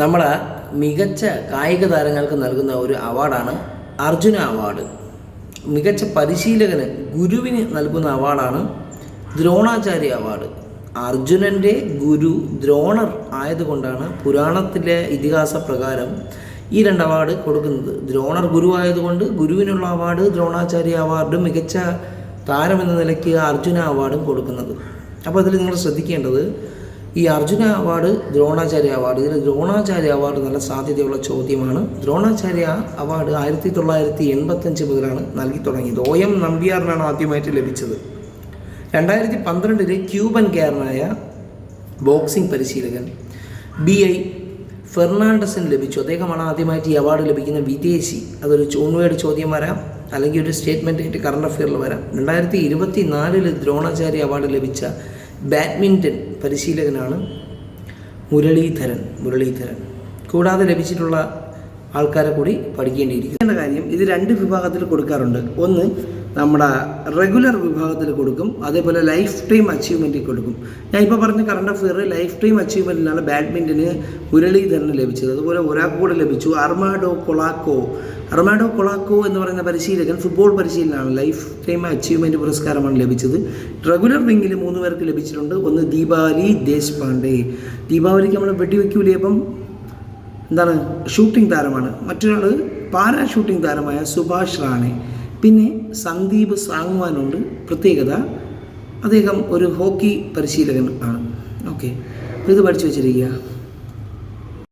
നമ്മൾ മികച്ച കായിക താരങ്ങൾക്ക് നൽകുന്ന ഒരു അവാർഡാണ് അർജുന അവാർഡ്. മികച്ച പരിശീലകന് ഗുരുവിന് നൽകുന്ന അവാർഡാണ് ദ്രോണാചാര്യ അവാർഡ്. അർജുനന്റെ ഗുരു ദ്രോണർ ആയതുകൊണ്ടാണ് പുരാണത്തിലെ ഇതിഹാസ പ്രകാരം ഈ രണ്ട് അവാർഡ് കൊടുക്കുന്നത്. ദ്രോണർ ഗുരു ആയതുകൊണ്ട് ഗുരുവിനുള്ള അവാർഡ് ദ്രോണാചാര്യ അവാർഡും മികച്ച താരമെന്ന നിലയ്ക്ക് അർജുന അവാർഡും കൊടുക്കുന്നത്. അപ്പോൾ അതിൽ നിങ്ങൾ ശ്രദ്ധിക്കേണ്ടത് ഈ അർജുന അവാർഡ് ദ്രോണാചാര്യ അവാർഡ് ഇതിൽ ദ്രോണാചാര്യ അവാർഡ് നല്ല സാധ്യതയുള്ള ചോദ്യമാണ്. ദ്രോണാചാര്യ അവാർഡ് ആയിരത്തി തൊള്ളായിരത്തി എൺപത്തഞ്ച് മുതലാണ് നൽകി തുടങ്ങിയത്. ഒ എം നമ്പ്യാറിനാണ് ആദ്യമായിട്ട് ലഭിച്ചത്. രണ്ടായിരത്തി പന്ത്രണ്ടിൽ ക്യൂബൻകാരനായ ബോക്സിംഗ് പരിശീലകൻ ബി ഐ ഫെർണാണ്ടസിന് ലഭിച്ചു. അദ്ദേഹമാണ് ആദ്യമായിട്ട് ഈ അവാർഡ് ലഭിക്കുന്ന വിദേശി. അതൊരു ചൂൺവേഡ് ചോദ്യം വരാം. അല്ലെങ്കിൽ ഒരു സ്റ്റേറ്റ്മെന്റ് ആയിട്ട് കറണ്ട് അഫെയറിൽ വരാം. രണ്ടായിരത്തി ഇരുപത്തി നാലിൽ ദ്രോണാചാര്യ അവാർഡ് ലഭിച്ച ബാഡ്മിന്റൺ പരിശീലകനാണ് മുരളീധരൻ മുരളീധരൻ. കൂടാതെ ലഭിച്ചിട്ടുള്ള ആൾക്കാരെ കൂടി പഠിക്കേണ്ടിയിരിക്കുന്നു. കാര്യം ഇത് രണ്ട് വിഭാഗത്തിൽ കൊടുക്കാറുണ്ട്. ഒന്ന് നമ്മുടെ റെഗുലർ വിഭാഗത്തിൽ കൊടുക്കും. അതേപോലെ ലൈഫ് ടൈം അച്ചീവ്മെന്റിൽ കൊടുക്കും. ഞാൻ ഇപ്പോൾ പറഞ്ഞ കറണ്ട് അഫെയർ ലൈഫ് ടൈം അച്ചീവ്മെന്റിലാണ് ബാഡ്മിന്റന് മുരളീധരന് ലഭിച്ചത്. അതുപോലെ ഒരാൾക്ക് കൂടെ ലഭിച്ചു അർമാഡോ കൊളാക്കോ. അർമാഡോ കൊളാക്കോ എന്ന് പറയുന്ന പരിശീലകൻ ഫുട്ബോൾ പരിശീലനമാണ് ലൈഫ് ടൈം അച്ചീവ്മെന്റ് പുരസ്കാരമാണ് ലഭിച്ചത്. റെഗുലർ വിങ്ങിൽ മൂന്ന് പേർക്ക് ലഭിച്ചിട്ടുണ്ട്. ഒന്ന് ദീപാവലി ദേശ്പാണ്ഡെ. ദീപാവലിക്ക് നമ്മൾ വെടിവെക്കൂലേ അപ്പം? എന്താണ്? ഷൂട്ടിംഗ് താരമാണ്. മറ്റൊരാൾ പാരാ ഷൂട്ടിംഗ് താരമായ സുഭാഷ് റാണെ. പിന്നെ സന്ദീപ് സാങ്വാനുണ്ട് പ്രത്യേകത. അദ്ദേഹം ഒരു ഹോക്കി പരിശീലകൻ ആണ്. ഓക്കെ. ഇത് പഠിച്ചു വെച്ചിരിക്കുക.